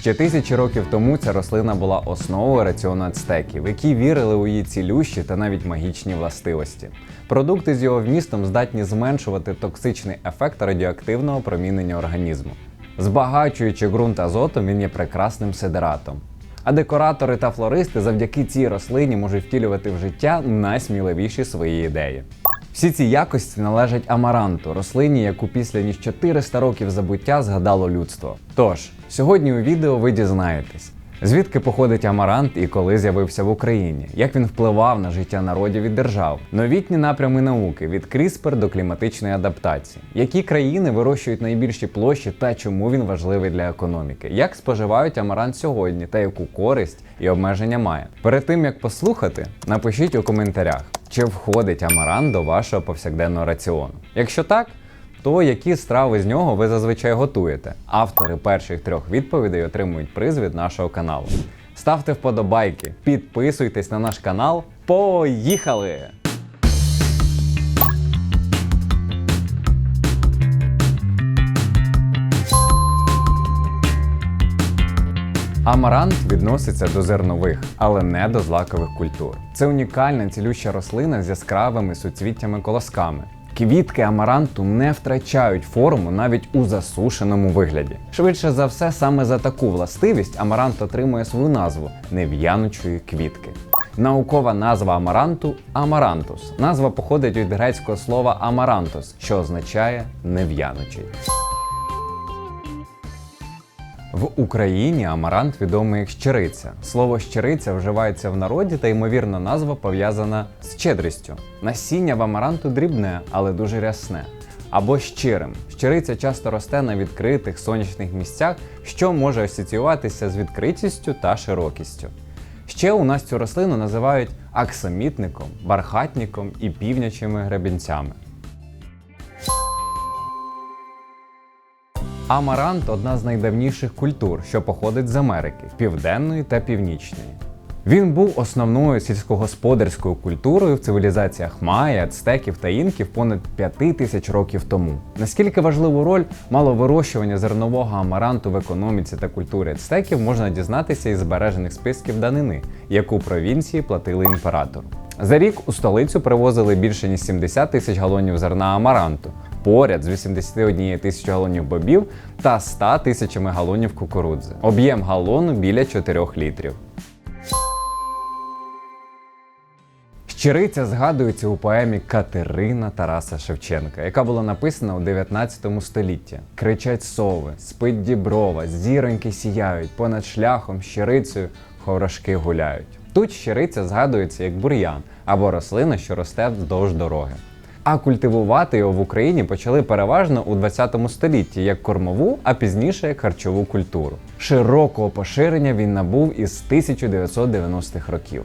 Ще тисячі років тому ця рослина була основою раціону ацтеків, які вірили у її цілющі та навіть магічні властивості. Продукти з його вмістом здатні зменшувати токсичний ефект радіоактивного промінення організму. Збагачуючи ґрунт азотом, він є прекрасним сидератом. А декоратори та флористи завдяки цій рослині можуть втілювати в життя найсміливіші свої ідеї. Всі ці якості належать амаранту, рослині, яку після ніж 400 років забуття згадало людство. Тож, сьогодні у відео ви дізнаєтесь, звідки походить амарант і коли з'явився в Україні, як він впливав на життя народів і держав, новітні напрями науки від CRISPR до кліматичної адаптації, які країни вирощують найбільші площі та чому він важливий для економіки, як споживають амарант сьогодні та яку користь і обмеження має. Перед тим як послухати, напишіть у коментарях, чи входить амарант до вашого повсякденного раціону. Якщо так, то які страви з нього ви зазвичай готуєте? Автори перших трьох відповідей отримують приз від нашого каналу. Ставте вподобайки, підписуйтесь на наш канал. Поїхали! Амарант відноситься до зернових, але не до злакових культур. Це унікальна цілюща рослина з яскравими суцвіттями колосками. Квітки амаранту не втрачають форму навіть у засушеному вигляді. Швидше за все, саме за таку властивість амарант отримує свою назву нев'янучої квітки. Наукова назва амаранту амарантус. Назва походить від грецького слова амарантус, що означає нев'янучий. В Україні амарант відомий як щириця. Слово щириця вживається в народі та ймовірно назва пов'язана з щедрістю. Насіння в амаранту дрібне, але дуже рясне. Або щирим. Щириця часто росте на відкритих сонячних місцях, що може асоціюватися з відкритістю та широкістю. Ще у нас цю рослину називають аксамітником, бархатником і півнячими гребінцями. Амарант одна з найдавніших культур, що походить з Америки, південної та північної. Він був основною сільськогосподарською культурою в цивілізаціях майя, ацтеків та інків понад 5 тисяч років тому. Наскільки важливу роль мало вирощування зернового амаранту в економіці та культурі ацтеків, можна дізнатися із збережених списків данини, яку провінції платили імператору. За рік у столицю привозили більше ніж 70 тисяч галонів зерна амаранту, поряд з 81 тисячою галонів бобів та 100 тисячами галонів кукурудзи. Об'єм галону біля 4 літрів. Щириця згадується у поемі Катерина Тараса Шевченка, яка була написана у 19 столітті. Кричать сови, спить діброва, зіроньки сіяють, понад шляхом щирицею хорошки гуляють. Тут щириця згадується як бур'ян або рослина, що росте вздовж дороги. А культивувати його в Україні почали переважно у 20 столітті як кормову, а пізніше як харчову культуру. Широкого поширення він набув із 1990-х років.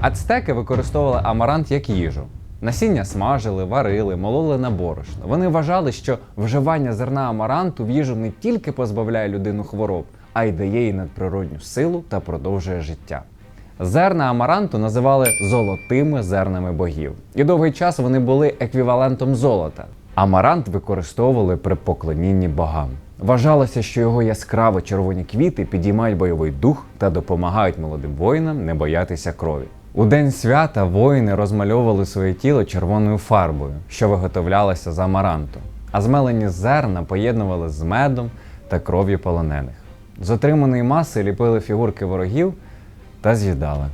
Ацтеки використовували амарант як їжу. Насіння смажили, варили, мололи на борошно. Вони вважали, що вживання зерна амаранту в їжу не тільки позбавляє людину хвороб, а й дає їй надприродню силу та продовжує життя. Зерна амаранту називали золотими зернами богів, і довгий час вони були еквівалентом золота. Амарант використовували при поклонінні богам. Вважалося, що його яскраво червоні квіти підіймають бойовий дух та допомагають молодим воїнам не боятися крові. У день свята воїни розмальовували своє тіло червоною фарбою, що виготовлялася з амаранту, а змелені зерна поєднували з медом та кров'ю полонених. З отриманої маси ліпили фігурки ворогів та з'їдали.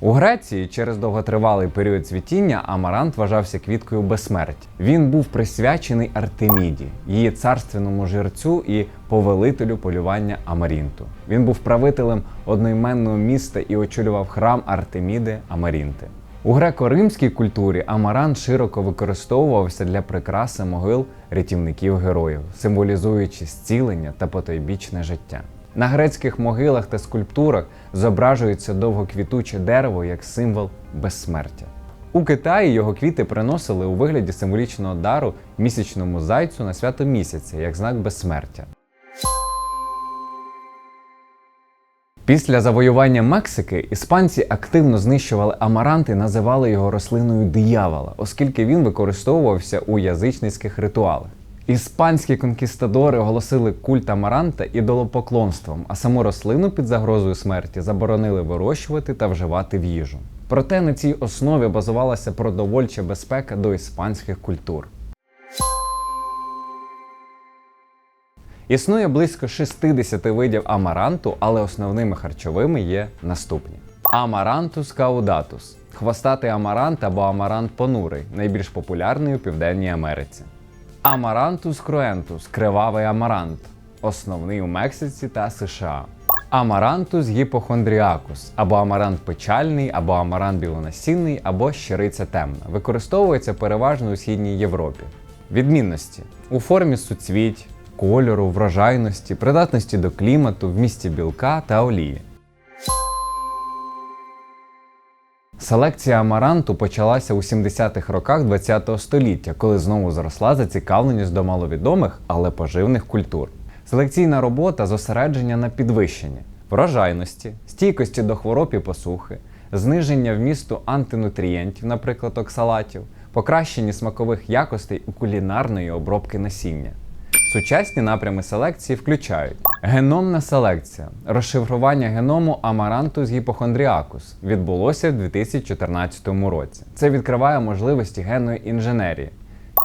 У Греції через довготривалий період цвітіння амарант вважався квіткою безсмерті. Він був присвячений Артеміді, її царственному жерцю і повелителю полювання Амарінту. Він був правителем одноіменного міста і очолював храм Артеміди Амарінти. У греко-римській культурі амарант широко використовувався для прикраси могил рятівників героїв, символізуючи зцілення та потойбічне життя. На грецьких могилах та скульптурах зображується довгоквітуче дерево як символ безсмертя. У Китаї його квіти приносили у вигляді символічного дару місячному зайцю на свято місяця як знак безсмертя. Після завоювання Мексики іспанці активно знищували амарант і називали його рослиною диявола, оскільки він використовувався у язичницьких ритуалах. Іспанські конкістадори оголосили культ амаранта ідолопоклонством, а саму рослину під загрозою смерті заборонили вирощувати та вживати в їжу. Проте на цій основі базувалася продовольча безпека до іспанських культур. Існує близько 60 видів амаранту, але основними харчовими є наступні: Амарантус каудатус хвостатий амарант або амарант понурий, найбільш популярний у Південній Америці. Амарантус круентус кривавий амарант, основний у Мексиці та США. Амарантус гіпохондріакус або амарант печальний, або амарант білонасінний, або щириця темна. Використовується переважно у східній Європі. Відмінності у формі суцвіть, кольору, врожайності, придатності до клімату, вмісті білка та олії. Селекція амаранту почалася у 70-х роках ХХ століття, коли знову зросла зацікавленість до маловідомих, але поживних культур. Селекційна робота зосередження на підвищенні врожайності, стійкості до хвороб і посухи, зниження вмісту антинутрієнтів, наприклад, оксалатів, покращенні смакових якостей у кулінарної обробки насіння. Сучасні напрями селекції включають геномна селекція. Розшифрування геному амарантус гіпохондріакус відбулося в 2014 році. Це відкриває можливості генної інженерії.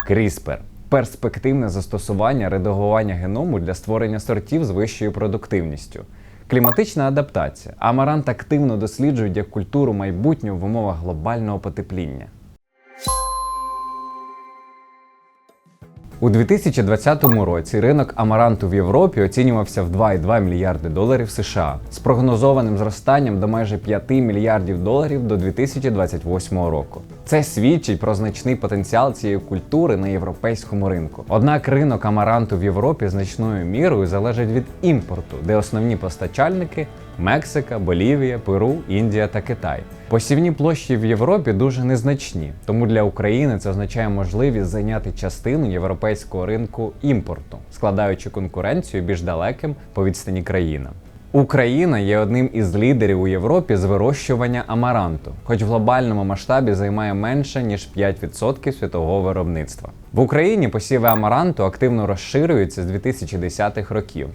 CRISPR перспективне застосування редагування геному для створення сортів з вищою продуктивністю. Кліматична адаптація. Амарант активно досліджують як культуру майбутнього в умовах глобального потепління. У 2020 році ринок амаранту в Європі оцінювався в 2,2 мільярди доларів США з прогнозованим зростанням до майже 5 мільярдів доларів до 2028 року. Це свідчить про значний потенціал цієї культури на європейському ринку. Однак ринок амаранту в Європі значною мірою залежить від імпорту, де основні постачальники Мексика, Болівія, Перу, Індія та Китай. Посівні площі в Європі дуже незначні, тому для України це означає можливість зайняти частину європейського ринку імпорту, складаючи конкуренцію більш далеким по відстані країнам. Україна є одним із лідерів у Європі з вирощування амаранту, хоч в глобальному масштабі займає менше ніж 5% світового виробництва. В Україні посіви амаранту активно розширюються з 2010-х років.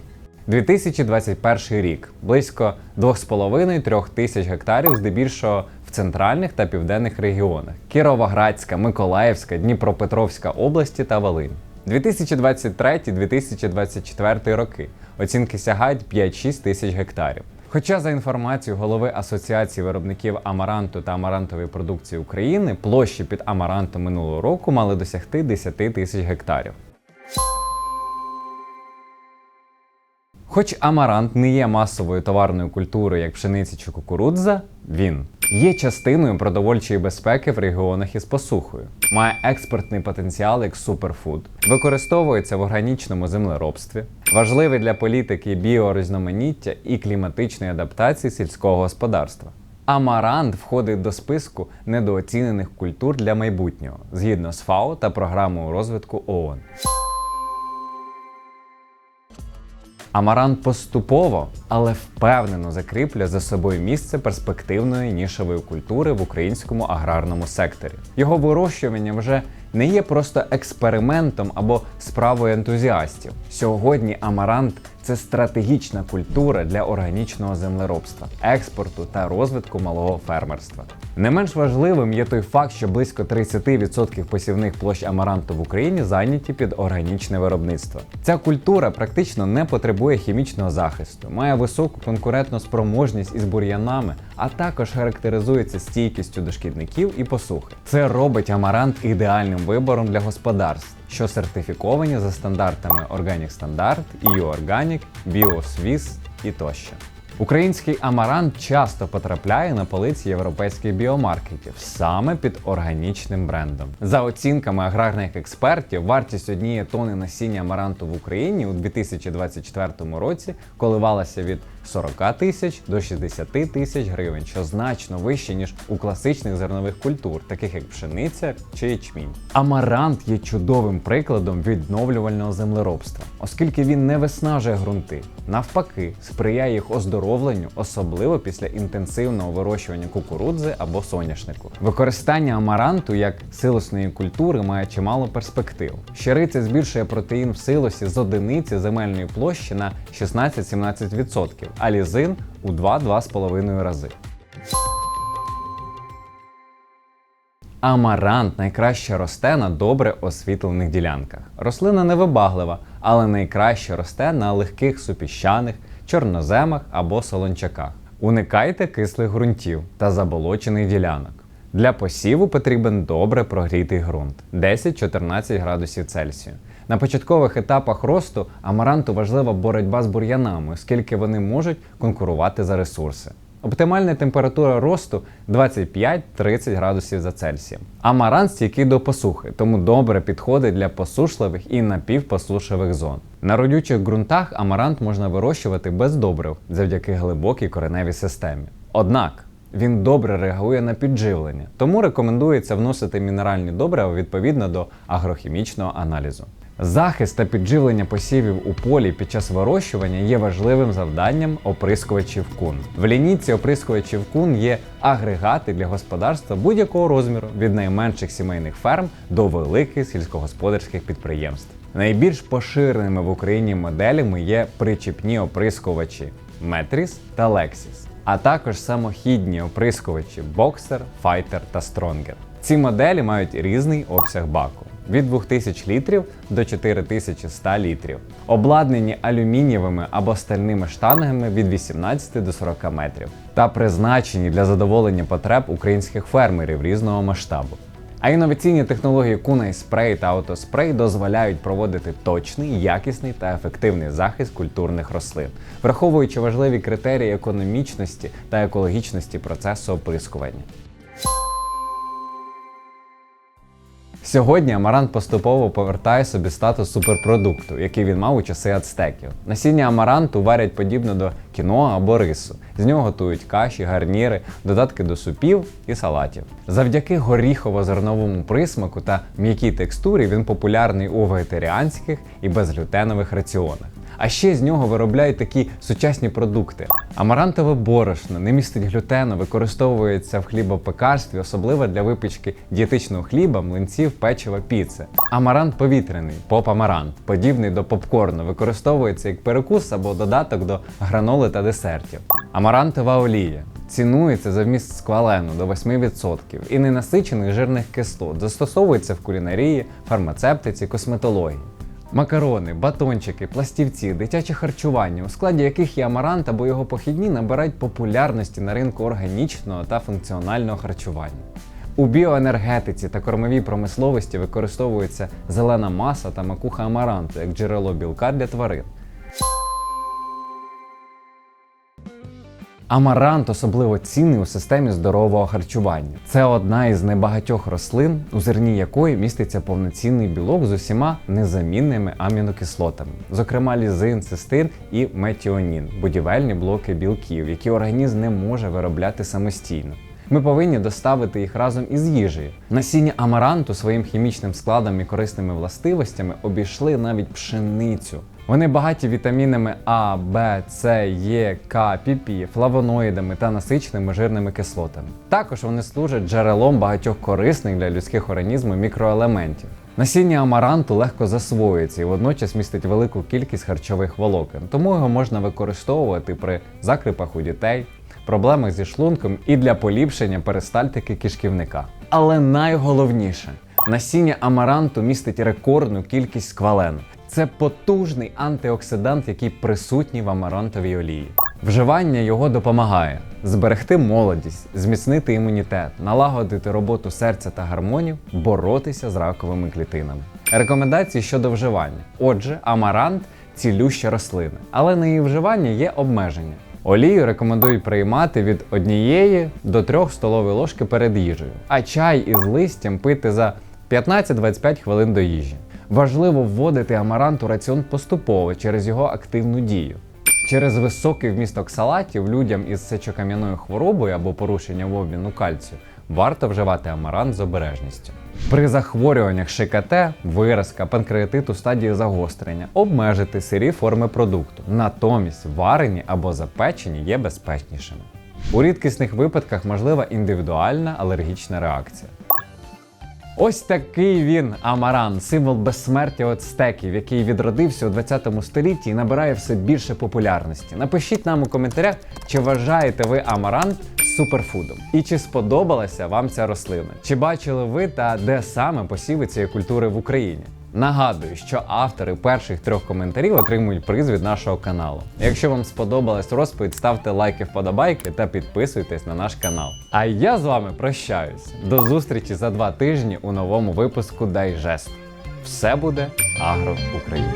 2021 рік близько 2,5-3 тисяч гектарів, здебільшого в центральних та південних регіонах: Кіровоградська, Миколаївська, Дніпропетровська області та Волинь. 2023-2024 роки оцінки сягають 5-6 тисяч гектарів. Хоча, за інформацією голови Асоціації виробників амаранту та амарантової продукції України, площі під амарантом минулого року мали досягти 10 тисяч гектарів. Хоч амарант не є масовою товарною культурою, як пшениця чи кукурудза, він є частиною продовольчої безпеки в регіонах із посухою, має експортний потенціал як суперфуд, використовується в органічному землеробстві, важливий для політики біорізноманіття і кліматичної адаптації сільського господарства. Амарант входить до списку недооцінених культур для майбутнього згідно з ФАО та програмою розвитку ООН. Амарант поступово, але впевнено закріплює за собою місце перспективної нішевої культури в українському аграрному секторі. Його вирощування вже не є просто експериментом або справою ентузіастів. Сьогодні амарант це стратегічна культура для органічного землеробства, експорту та розвитку малого фермерства. Не менш важливим є той факт, що близько 30% посівних площ амаранту в Україні зайняті під органічне виробництво. Ця культура практично не потребує хімічного захисту, має високу конкурентну спроможність із бур'янами, а також характеризується стійкістю до шкідників і посухи. Це робить амарант ідеальним вибором для господарств, що сертифіковані за стандартами Organic Standard, EU Organic, BioSwiss і тощо. Український амарант часто потрапляє на полиці європейських біомаркетів саме під органічним брендом. За оцінками аграрних експертів, вартість однієї тони насіння амаранту в Україні у 2024 році коливалася від 40 тисяч до 60 тисяч гривень, що значно вище ніж у класичних зернових культур, таких як пшениця чи ячмінь. Амарант є чудовим прикладом відновлювального землеробства, оскільки він не виснажує ґрунти, навпаки, сприяє їх оздоровленню особливо після інтенсивного вирощування кукурудзи або соняшнику. Використання амаранту як силосної культури має чимало перспектив. Щириця збільшує протеїн в силосі з одиниці земельної площі на 16-17%, а лізин у 2-2,5 рази. Амарант найкраще росте на добре освітлених ділянках. Рослина невибаглива, але найкраще росте на легких супіщаних, чорноземах або солончаках. Уникайте кислих ґрунтів та заболочених ділянок. Для посіву потрібен добре прогрітий ґрунт 10-14 градусів Цельсію. На початкових етапах росту амаранту важлива боротьба з бур'янами, оскільки вони можуть конкурувати за ресурси. Оптимальна температура росту 25-30 градусів за Цельсієм. Амарант стійкий до посухи, тому добре підходить для посушливих і напівпосушливих зон. На родючих ґрунтах амарант можна вирощувати без добрив завдяки глибокій кореневій системі. Однак він добре реагує на підживлення, тому рекомендується вносити мінеральні добрива відповідно до агрохімічного аналізу. Захист та підживлення посівів у полі під час вирощування є важливим завданням оприскувачів кун. В лінійці оприскувачів кун є агрегати для господарства будь-якого розміру від найменших сімейних ферм до великих сільськогосподарських підприємств. Найбільш поширеними в Україні моделями є причіпні оприскувачі Metris та Lexis, а також самохідні оприскувачі Boxer, Fighter та Stronger. Ці моделі мають різний обсяг баку від 2000 літрів до 4100 літрів, обладнані алюмінієвими або стальними штангами від 18 до 40 метрів, та призначені для задоволення потреб українських фермерів різного масштабу. А інноваційні технології Кунай спрей та автоспрей дозволяють проводити точний, якісний та ефективний захист культурних рослин, враховуючи важливі критерії економічності та екологічності процесу оприскування. Сьогодні амарант поступово повертає собі статус суперпродукту, який він мав у часи ацтеків. Насіння амаранту варять подібно до кіноа або рису. З нього готують каші, гарніри, додатки до супів і салатів. Завдяки горіхово-зерновому присмаку та м'якій текстурі він популярний у вегетаріанських і безглютенових раціонах. А ще з нього виробляють такі сучасні продукти. Амарантове борошно не містить глютену, використовується в хлібопекарстві, особливо для випічки дієтичного хліба, млинців, печива, піци. Амарант повітряний, поп-амарант, подібний до попкорну, використовується як перекус або додаток до граноли та десертів. Амарантова олія. Цінується за вміст сквалену до 8% і ненасичених жирних кислот, застосовується в кулінарії, фармацевтиці, косметології. Макарони, батончики, пластівці, дитяче харчування, у складі яких є амарант або його похідні, набирають популярності на ринку органічного та функціонального харчування. У біоенергетиці та кормовій промисловості використовується зелена маса та макуха амаранту як джерело білка для тварин. Амарант особливо цінний у системі здорового харчування. Це одна із небагатьох рослин, у зерні якої міститься повноцінний білок з усіма незамінними амінокислотами, зокрема лізин, цистин і метіонін будівельні блоки білків, які організм не може виробляти самостійно. Ми повинні доставити їх разом із їжею. Насіння амаранту своїм хімічним складом і корисними властивостями обійшли навіть пшеницю. Вони багаті вітамінами А, Б, С, Е, К, ПП, флавоноїдами та насиченими жирними кислотами. Також вони служать джерелом багатьох корисних для людських організмів мікроелементів. Насіння амаранту легко засвоюється і водночас містить велику кількість харчових волокон, тому його можна використовувати при закрипах у дітей, проблемах зі шлунком і для поліпшення перистальтики кишківника. Але найголовніше насіння амаранту містить рекордну кількість сквалену. Це потужний антиоксидант, який присутній в амарантовій олії. Вживання його допомагає зберегти молодість, зміцнити імунітет, налагодити роботу серця та гормонів, боротися з раковими клітинами. Рекомендації щодо вживання. Отже, амарант цілюща рослина, але на її вживання є обмеження. Олію рекомендують приймати від 1 до 3 столової ложки перед їжею, а чай із листям пити за 15-25 хвилин до їжі. Важливо вводити амарант у раціон поступово через його активну дію. Через високий вміст оксалатів людям із сечокам'яною хворобою або порушенням обміну кальцію варто вживати амарант з обережністю. При захворюваннях ШКТ, виразка, панкреатиту стадії загострення обмежити сирі форми продукту. Натомість варені або запечені є безпечнішими. У рідкісних випадках можлива індивідуальна алергічна реакція. Ось такий він амаран, символ безсмертя ацтеків, який відродився у 20 столітті і набирає все більше популярності. Напишіть нам у коментарях, чи вважаєте ви амаран суперфудом, і чи сподобалася вам ця рослина, чи бачили ви та де саме посіви цієї культури в Україні. Нагадую, що автори перших трьох коментарів отримують приз від нашого каналу. Якщо вам сподобалась розповідь, ставте лайки, вподобайки та підписуйтесь на наш канал. А я з вами прощаюсь. До зустрічі за два тижні у новому випуску Дайжест. Все буде Агро Україна.